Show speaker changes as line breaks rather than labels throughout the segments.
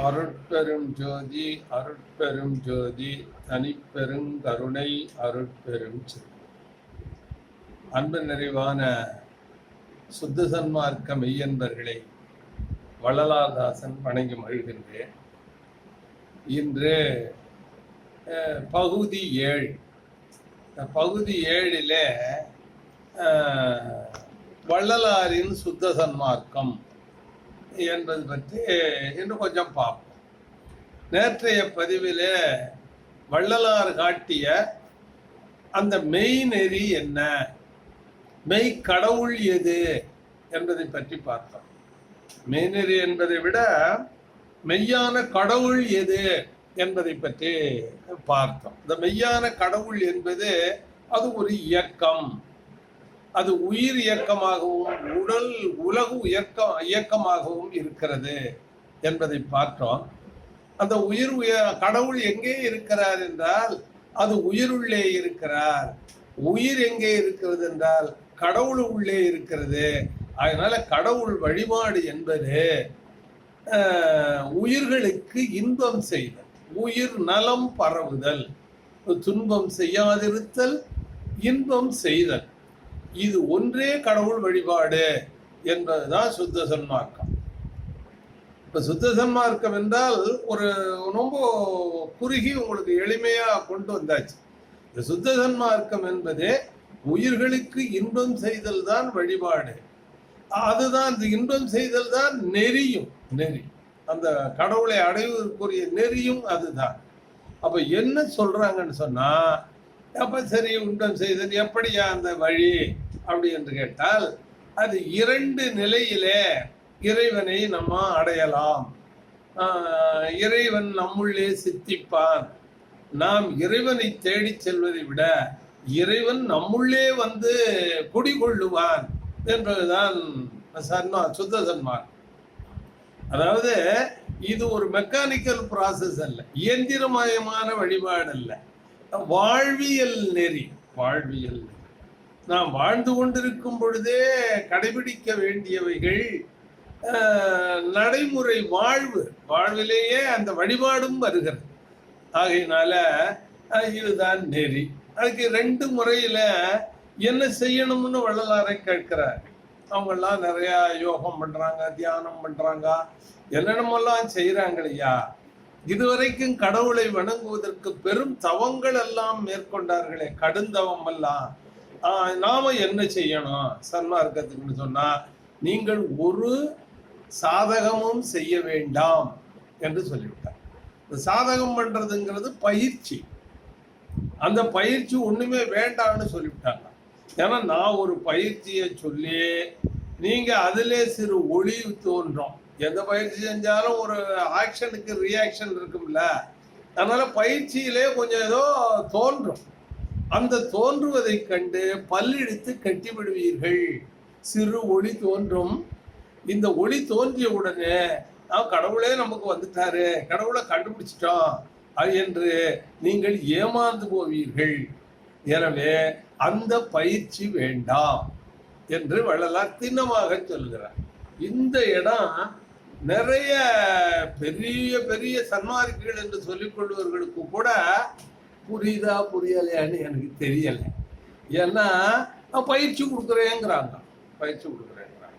அருட்பெரும் ஜோதி அருட்பெரும் ஜோதி தனிப்பெரும் கருணை அருட்பெரும் அன்பு நிறைவான சுத்த சன்மார்க்க மெய்யன்பர்களை வள்ளலாதாசன் வணங்கி மகிழ்கின்றேன். இன்று பகுதி ஏழு. பகுதி ஏழில் வள்ளலாரின் சுத்த சன்மார்க்கம் என்பது பற்றி இன்னும் கொஞ்சம் பார்ப்போம். நேற்றைய பதிவிலே வள்ளலார் காட்டிய அந்த மெய் நெறி என்ன? மெய் கடவுள் எது? என்பதை பற்றி பார்த்தோம். மெய்நெறி என்பதை விட மெய்யான கடவுள் எது? என்பதை பற்றி பார்த்தோம். இந்த மெய்யான கடவுள் என்பது அது ஒரு இயக்கம். அது உயிர் இயக்கமாகவும் உடல் உலகு இயக்க இயக்கமாகவும் இருக்கிறது என்பதை பார்த்தோம். அந்த உயிர் உய கடவுள் எங்கே இருக்கிறார் என்றால் அது உயிருள்ளே இருக்கிறார். உயிர் எங்கே இருக்கிறது என்றால் கடவுள் உள்ளே இருக்கிறது. அதனால கடவுள் வழிபாடு என்பது உயிர்களுக்கு இன்பம் செய்தல் உயிர் நலம் பரவுதல் துன்பம் செய்யாதிருத்தல் இன்பம் செய்தல். இது ஒன்றே கடவுள் வழிபாடு என்பதுதான் சுத்த சன்மார்க்கம். இப்ப சுத்த சன்மார்க்கம் என்றால் ஒரு ரொம்ப குறுகி உங்களுக்கு எளிமையா கொண்டு வந்தாச்சு. இந்த சுத்த சன்மார்க்கம் என்பதே உயிர்களுக்கு இன்பம் செய்தல் தான் வழிபாடு. அதுதான் இந்த இன்பம் செய்தல் தான் நெறியும் நெறி. அந்த கடவுளை அடைவதற்குரிய நெறியும் அதுதான். அப்ப என்ன சொல்றாங்கன்னு சொன்னா எப்போ சரி உண்டம் செய்தல் எப்படியா அந்த வழி? அப்படி என்று கேட்டால் அது இரண்டு நிலையிலே இறைவனை நம்ம அடையலாம். இறைவன் நம்முள்ளே சித்திப்பான். நாம் இறைவனை தேடிச் செல்வதை விட இறைவன் நம்முள்ளே வந்து குடிகொள்ளுவான் என்பதுதான் சன்மா சுத்த சன்மார்க்கம் அதாவது இது ஒரு மெக்கானிக்கல் ப்ராசஸ் அல்ல இயந்திரமயமான வழிபாடு அல்ல வாழ்வியல் நெறி. வாழ்வியல் நெறி. நாம் வாழ்ந்து கொண்டிருக்கும் பொழுதே கடைபிடிக்க வேண்டியவைகள் நடைமுறை வாழ்வு. வாழ்விலேயே அந்த வழிபாடும் வருகிறது. ஆகையினால இதுதான் நெறி. அதுக்கு ரெண்டு முறையில என்ன செய்யணும்னு வள்ளலாரை கேட்கிறார். அவங்கெல்லாம் நிறையா யோகம் பண்றாங்க தியானம் பண்றாங்க. என்னென்னமெல்லாம் செய்யறாங்க இல்லையா? இதுவரைக்கும் கடவுளை வணங்குவதற்கு பெரும் தவங்கள் எல்லாம் மேற்கொண்டார்களே. கடுந்தவம் எல்லாம் நாம என்ன செய்யணும்? சன்மார்க்கத்துக்குன்னு சொன்னா நீங்கள் ஒரு சாதகமும் செய்ய வேண்டாம் என்று சொல்லிவிட்டார். இந்த சாதகம் பண்றதுங்கிறது பயிற்சி. அந்த பயிற்சி ஒண்ணுமே வேண்டாம்னு சொல்லிவிட்டாங்க. ஏன்னா நான் ஒரு பயிற்சியை சொல்லி நீங்க அதிலே சிறு ஒளி தோன்றும். எந்த பயிற்சி செஞ்சாலும் ஒரு ஆக்ஷனுக்கு ரியாக்ஷன் இருக்கும்ல. அதனால பயிற்சியிலே கொஞ்சம் ஏதோ தோன்றும். அந்த தோன்றுவதை கண்டு பல்லிடித்து கட்டிவிடுவீர்கள். சிறு ஒளி தோன்றும். இந்த ஒளி தோன்றிய உடனே நான் கடவுளே நமக்கு வந்துட்டாரு. கடவுளை கண்டுபிடிச்சிட்டோம். அது என்று நீங்கள் ஏமாந்து போவீர்கள். எனவே அந்த பயிற்சி வேண்டாம் என்று வள்ளலார் திண்ணமாக சொல்கிறார். இந்த இடம் நிறைய பெரிய பெரிய சன்மார்க்கிகள் என்று சொல்லிக் கொள்வர்களுக்கு கூட புரியுதா புரியலையான்னு எனக்கு தெரியலை. ஏன்னா நான் பயிற்சி கொடுக்குறேங்கிறாங்க. பயிற்சி கொடுக்குறேங்கிறாங்க.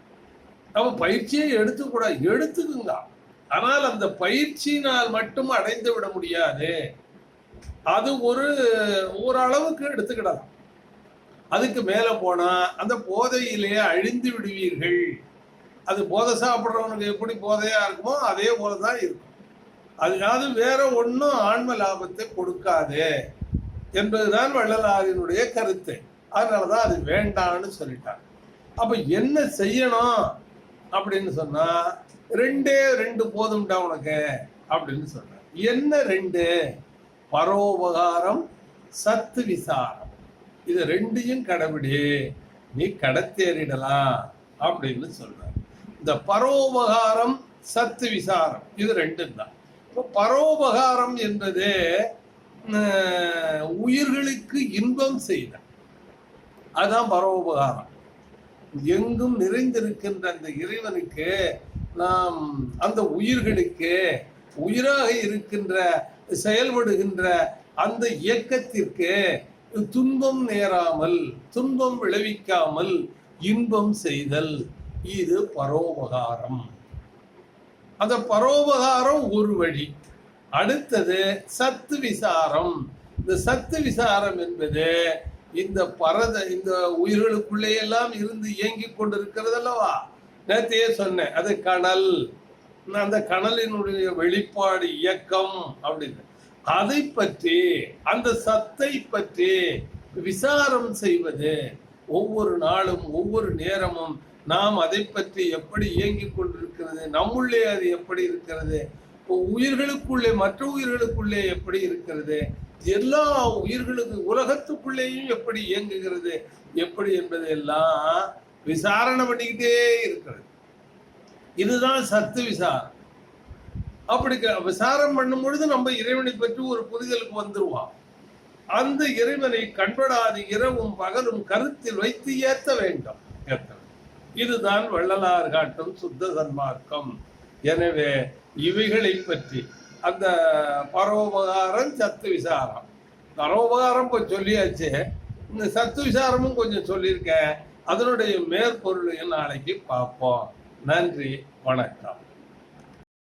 அப்ப பயிற்சியை எடுத்துக்கூடாது எடுத்துக்குங்க. ஆனால் அந்த பயிற்சியினால் மட்டும் அடைந்து விட முடியாது. அது ஒரு ஓரளவுக்கு எடுத்துக்கிடலாம். அதுக்கு மேலே போனா அந்த போதையிலேயே அழிந்து விடுவீர்கள். அது போதை சாப்பிட்றவனுக்கு எப்படி போதையா இருக்குமோ அதே போலதான் இருக்கும். அதுக்காவது வேற ஒன்றும் ஆன்ம லாபத்தை கொடுக்காது என்பதுதான் வள்ளலாரினுடைய கருத்து. அதனாலதான் அது வேண்டாம்னு சொல்லிட்டாங்க அப்ப என்ன செய்யணும் அப்படின்னு சொன்னா ரெண்டே ரெண்டு போதும்டா உனக்கு அப்படின்னு சொல்றேன் என்ன ரெண்டு? பரோபகாரம் சத்து விசாரம். இது ரெண்டையும் கடைபிடி நீ கடத்தேறிடலாம் அப்படின்னு சொல்றாரு இந்த பரோபகாரம் சத்து விசாரம். இது ரெண்டும் தான் இப்போ பரோபகாரம் என்பது உயிர்களுக்கு இன்பம் செய்த அதுதான் பரோபகாரம். எங்கும் நிறைந்திருக்கின்ற அந்த இறைவனுக்கு நாம் அந்த உயிர்களுக்கு உயிராக இருக்கின்ற செயல்படுகின்ற அந்த இயக்கத்திற்கு துன்பம் நேராமல் துன்பம் விளைவிக்காமல் இன்பம் செய்தல். இது பரோபகாரம். அந்த பரோபகாரம் ஒரு வழி. அடுத்தது சத்து விசாரம். இந்த சத்து விசாரம் என்பது இந்த பரத இந்த உயிர்களுக்குள்ளேயெல்லாம் இருந்து இயங்கி கொண்டிருக்கிறது அல்லவா நேத்தையே சொன்னேன் அது கணல் அந்த கணலினுடைய வெளிப்பாடு இயக்கம் அப்படின்னு. அதை பற்றி அந்த சத்தை பற்றி விசாரம் செய்வது ஒவ்வொரு நாளும் ஒவ்வொரு நேரமும் நாம் அதை பற்றி எப்படி இயங்கிக் கொண்டிருக்கிறது நம்முள்ளே அது எப்படி இருக்கிறது இப்போ உயிர்களுக்குள்ளே மற்ற உயிர்களுக்குள்ளே எப்படி இருக்கிறது எல்லா உயிர்களுக்கு உலகத்துக்குள்ளேயும் எப்படி இயங்குகிறது எப்படி என்பதெல்லாம் விசாரணை பண்ணிக்கிட்டே இருக்கிறது. இதுதான் சத்து விசாரம் அப்படி க- விசாரம் பண்ணும் பொழுது நம்ம இறைவனை பற்றி ஒரு புரிதலுக்கு வந்துருவோம். அந்த இறைவனை கண்படாது இரவும் பகலும் கருத்தில் வைத்து ஏற்ற வேண்டும். ஏற்ற இதுதான் வள்ளலார் காட்டும் சுத்த சன்மார்க்கம். எனவே இவைகளை பற்றி அந்த பரோபகாரம் சத்து விசாரம். பரோபகாரம் கொஞ்சம் சொல்லியாச்சு. இந்த சத்து விசாரமும் கொஞ்சம் சொல்லியிருக்கேன். அதனுடைய மேற்பொருளையும் நாளைக்கு பார்ப்போம். நன்றி வணக்கம்.